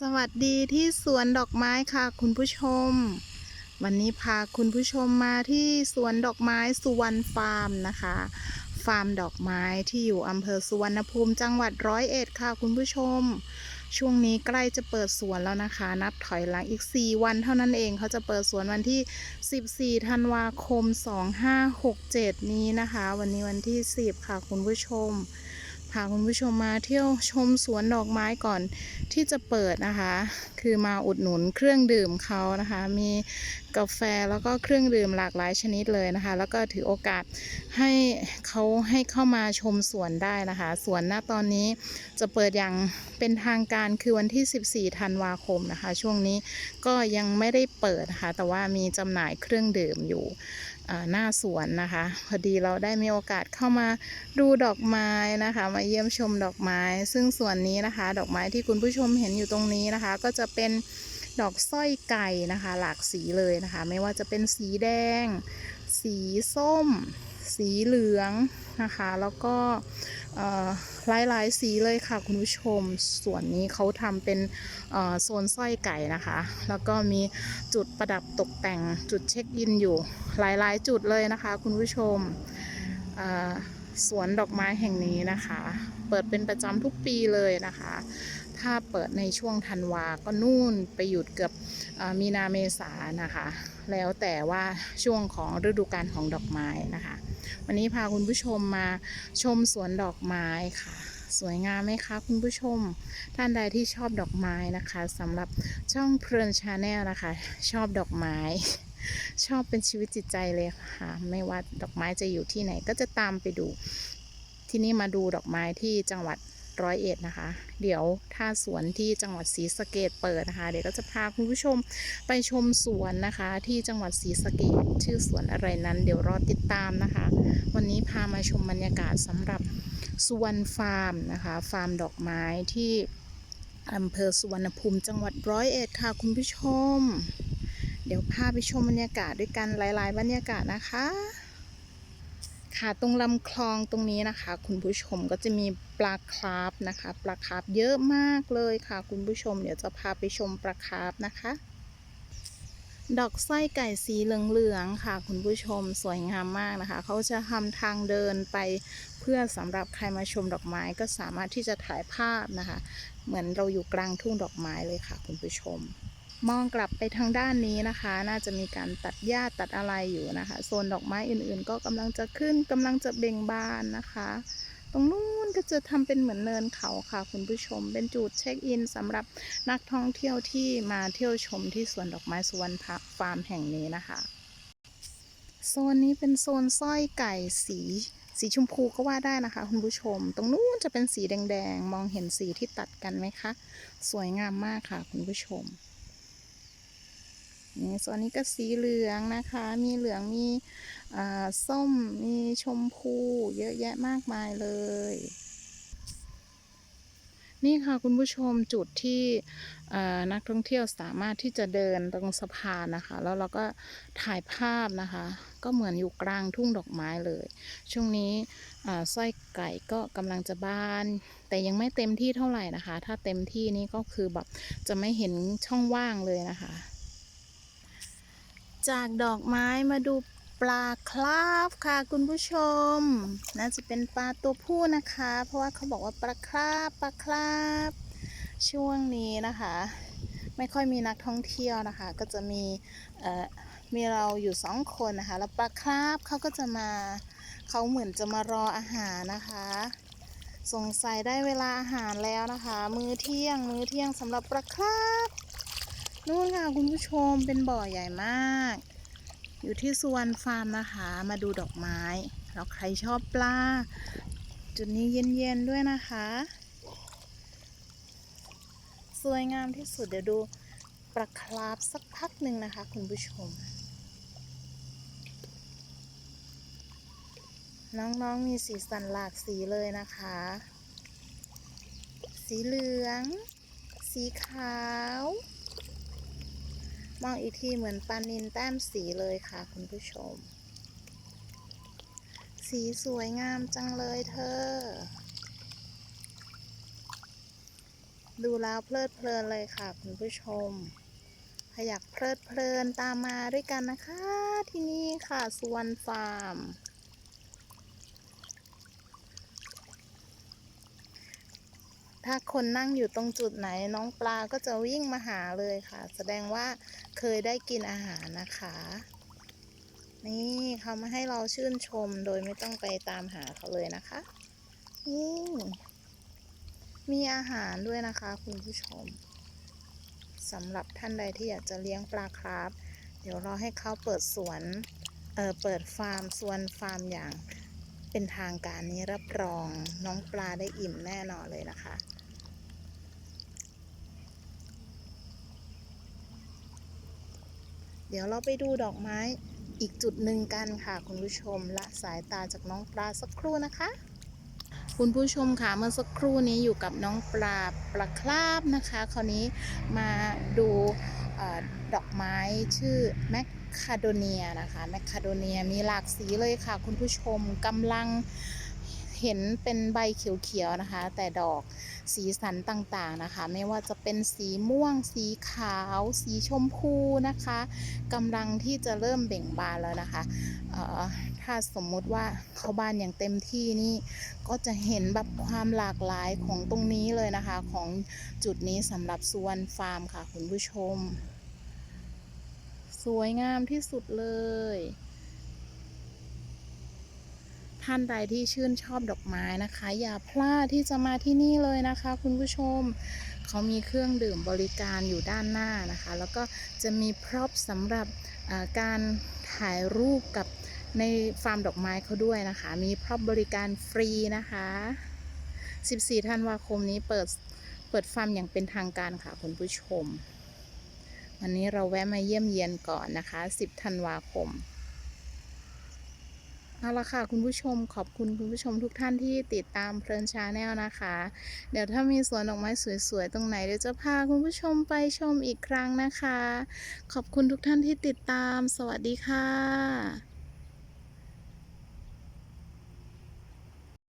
สวัสดีที่สวนดอกไม้ค่ะคุณผู้ชม วันนี้พาคุณผู้ชมมาที่สวนดอกไม้สุวรรณฟาร์มนะคะ ฟาร์มดอกไม้ที่อยู่อำเภอสุวรรณภูมิจังหวัดร้อยเอ็ดค่ะคุณผู้ชม ช่วงนี้ใกล้จะเปิดสวนแล้วนะคะ นับถอยหลังอีก 4 วันเท่านั้นเองเขาจะเปิดสวนวันที่ 14ธันวาคม 2567 นี้นะคะ วันนี้วันที่ 10 ค่ะคุณผู้ชม พาคุณผู้ชมมาเที่ยวชมสวนดอกไม้ก่อนที่จะเปิดนะคะ คือมาอุดหนุนเครื่องดื่มเขานะคะ มีกาแฟแล้วก็เครื่องดื่มหลากหลายชนิดเลยนะคะ แล้วก็ถือโอกาสให้เขาให้เข้ามาชมสวนได้นะคะสวนณตอนนี้จะเปิดอย่างเป็นทางการคือวันที่ 14 ธันวาคมนะคะ ช่วงนี้ก็ยังไม่ได้เปิดนะคะ แต่ว่ามีจำหน่ายเครื่องดื่มอยู่ หน้าสวนนะคะ พอดีเราได้มีโอกาสเข้ามาดูดอกไม้นะคะ มาเยี่ยมชมดอกไม้ ซึ่งส่วนนี้นะคะ ดอกไม้ที่คุณผู้ชมเห็นอยู่ตรงนี้นะคะ ก็จะเป็นดอกสร้อยไก่นะคะ หลากสีเลยนะคะ ไม่ว่าจะเป็นสีแดง สีส้ม สีเหลืองนะคะ แล้วก็หลายๆสีเลยค่ะคุณผู้ชม ส่วนนี้เขาทำเป็นโซนสร้อยไก่นะคะ แล้วก็มีจุดประดับตกแต่งจุดเช็คอินอยู่หลายๆ จุดเลยนะคะ คุณผู้ชมสวนดอกไม้แห่งนี้นะคะ เปิดเป็นประจำทุกปีเลยนะคะ ถ้าเปิดในช่วงธันวาก็นู่นไปหยุดเกือบอมีนาเมษานะคะ แล้วแต่ว่าช่วงของฤดูกาลของดอกไม้นะคะ วันนี้พาคุณผู้ชมมาชมสวนดอกไม้ค่ะ สวยงามไหมคะคุณผู้ชม ท่านใดที่ชอบดอกไม้นะคะสำหรับช่องเพลินชาแนลนะคะ ชอบดอกไม้ชอบเป็นชีวิตจิตใจเลยค่ะ ไม่ว่าดอกไม้จะอยู่ที่ไหนก็จะตามไปดู ที่นี่มาดูดอกไม้ที่จังหวัด ร้อยเอ็ดนะคะ เดี๋ยวถ้าสวนที่จังหวัดศรีสะเกดเปิดนะคะ เดี๋ยวก็จะพาคุณผู้ชมไปชมสวนนะคะ ที่จังหวัดศรีสะเกดชื่อสวนอะไรนั้น เดี๋ยวรอติดตามนะคะ วันนี้พามาชมบรรยากาศสำหรับสวรรณฟาร์มนะคะ ฟาร์มดอกไม้ที่อำเภอสุวรรณภูมิจังหวัดร้อยเอ็ดค่ะคุณผู้ชม เดี๋ยวพาไปชมบรรยากาศด้วยกันหลาย ๆ บรรยากาศนะคะ ค่ะตรงลำคลองตรงนี้นะคะ คุณผู้ชมก็จะมีปลาคร์ฟนะคะ ปลาคร์ฟเยอะมากเลยค่ะ คุณผู้ชมเดี๋ยวจะพาไปชมปลาคร์ฟนะคะ ดอกไส้ไก่สีเหลืองๆค่ะ คุณผู้ชมสวยงามมากนะคะ เขาจะทำทางเดินไปเพื่อสำหรับใครมาชมดอกไม้ก็สามารถที่จะถ่ายภาพนะคะ เหมือนเราอยู่กลางทุ่งดอกไม้เลยค่ะ คุณผู้ชม มองกลับไปทางด้านนี้นะคะ น่าจะมีการตัดหญ้าตัดอะไรอยู่นะคะโซนดอกไม้อื่นๆ ก็กำลังจะขึ้นกำลังจะเบ่งบานนะคะ ตรงนู้นก็จะทำเป็นเหมือนเนินเขาค่ะ คุณผู้ชม เป็นจุดเช็คอินสำหรับนักท่องเที่ยวที่มาเที่ยวชมที่สวนดอกไม้สุวรรณฟาร์มแห่งนี้นะคะโซนนี้เป็นโซนสร้อยไก่สีสีชมพูก็ว่าได้นะคะ คุณผู้ชม ตรงนู้นจะเป็นสีแดงๆ มองเห็นสีที่ตัดกันไหมคะ สวยงามมากค่ะ คุณผู้ชม นี่ส่วนนี้ก็สีเหลืองนะคะ มีเหลือง มีส้ม มีชมพู เยอะแยะมากมายเลย นี่ค่ะคุณผู้ชมจุดที่นักท่องเที่ยวสามารถที่จะเดินตรงสะพานนะคะ แล้วเราก็ถ่ายภาพนะคะ ก็เหมือนอยู่กลางทุ่งดอกไม้เลย ช่วงนี้สร้อยไก่ก็กำลังจะบาน แต่ยังไม่เต็มที่เท่าไหร่นะคะ ถ้าเต็มที่นี่ก็คือแบบจะไม่เห็นช่องว่างเลยนะคะ จากดอกไม้มาดูปลาคราฟค่ะคุณผู้ชม น่าจะเป็นปลาตัวผู้นะคะ เพราะว่าเขาบอกว่าปลาคราฟปลาคราฟช่วงนี้นะคะ ไม่ค่อยมีนักท่องเที่ยวนะคะ ก็จะมีเอ่อมีเราอยู่สองคนนะคะ แล้วปลาคราฟเขาก็จะมาเขาเหมือนจะมารออาหารนะคะสงสัยได้เวลาอาหารแล้วนะคะ มื้อเที่ยงมื้อเที่ยงสำหรับปลาคราฟ นู่นค่ะคุณผู้ชมเป็นบ่อใหญ่มาก อยู่ที่สุวรรณฟาร์มนะคะ มาดูดอกไม้ แล้วใครชอบปลา จุดนี้เย็นๆด้วยนะคะ สวยงามที่สุดเดี๋ยวดูปลาคราฟสักพักหนึ่งนะคะ คุณผู้ชม น้องๆมีสีสันหลากสีเลยนะคะ สีเหลือง สีขาว มองอีกทีเหมือนปลานินแต้มสีเลยค่ะคุณผู้ชม สีสวยงามจังเลยเธอ ดูแล้วเพลิดเพลินเลยค่ะคุณผู้ชมถ้าอยากเพลิดเพลินตามมาด้วยกันนะคะ ที่นี่ค่ะสวนฟาร์ม ถ้าคนนั่งอยู่ตรงจุดไหนน้องปลาก็จะวิ่งมาหาเลยค่ะ แสดงว่าเคยได้กินอาหารนะคะ นี่เขามาให้เราชื่นชมโดยไม่ต้องไปตามหาเขาเลยนะคะนี่มีอาหารด้วยนะคะคุณผู้ชมสำหรับท่านใดที่อยากจะเลี้ยงปลาคราฟเดี๋ยวเราให้เขาเปิดสวนเออเปิดฟาร์มสวนฟาร์มอย่างเป็นทางการนี้รับรองน้องปลาได้อิ่มแน่นอนเลยนะคะ ดี๋ยวเราไปดูดอกไม้อีกจุดหนึ่งกันค่ะคุณผู้ชมละสายตาจากน้องปลาสักครู่นะคะ คุณผู้ชมค่ะเมื่อสักครู่นี้อยู่กับน้องปลาปลาคราบนะคะ คราวนี้มาดูอดอกไม้ชื่อแมคคาโดเนียนะคะแมคคาโดเนียมีหลากสีเลยค่ะ คุณผู้ชมกำลังเห็นเป็นใบเขียวๆนะคะ แต่ดอก สีสันต่างๆนะคะ ไม่ว่าจะเป็นสีม่วง สีขาว สีชมพูนะคะกำลังที่จะเริ่มเบ่งบานแล้วนะคะถ้าสมมุติว่าเขาบานอย่างเต็มที่นี่ก็จะเห็นแบบความหลากหลายของตรงนี้เลยนะคะ ของจุดนี้สำหรับสวนฟาร์มค่ะคุณผู้ชม สวยงามที่สุดเลย ท่านใดที่ชื่นชอบดอกไม้นะคะ อย่าพลาดที่จะมาที่นี่เลยนะคะ คุณผู้ชมเขามีเครื่องดื่มบริการอยู่ด้านหน้านะคะ แล้วก็จะมีพร็อพสำหรับการถ่ายรูปกับในฟาร์มดอกไม้เขาด้วยนะคะ มีพร็อพบริการฟรีนะคะ 14 ธันวาคมนี้เปิดเปิดฟาร์มอย่างเป็นทางการค่ะคุณผู้ชม วันนี้เราแวะมาเยี่ยมเยียนก่อนนะคะ 10 ธันวาคม เอาละค่ะคุณผู้ชมขอบคุณคุณผู้ชมทุกท่านที่ติดตามเพลินชาแนลนะคะ เดี๋ยวถ้ามีสวนดอกไม้สวยๆ ตรงไหนเดี๋ยวจะพาคุณผู้ชมไปชมอีกครั้งนะคะ ขอบคุณทุกท่านที่ติดตาม สวัสดีค่ะ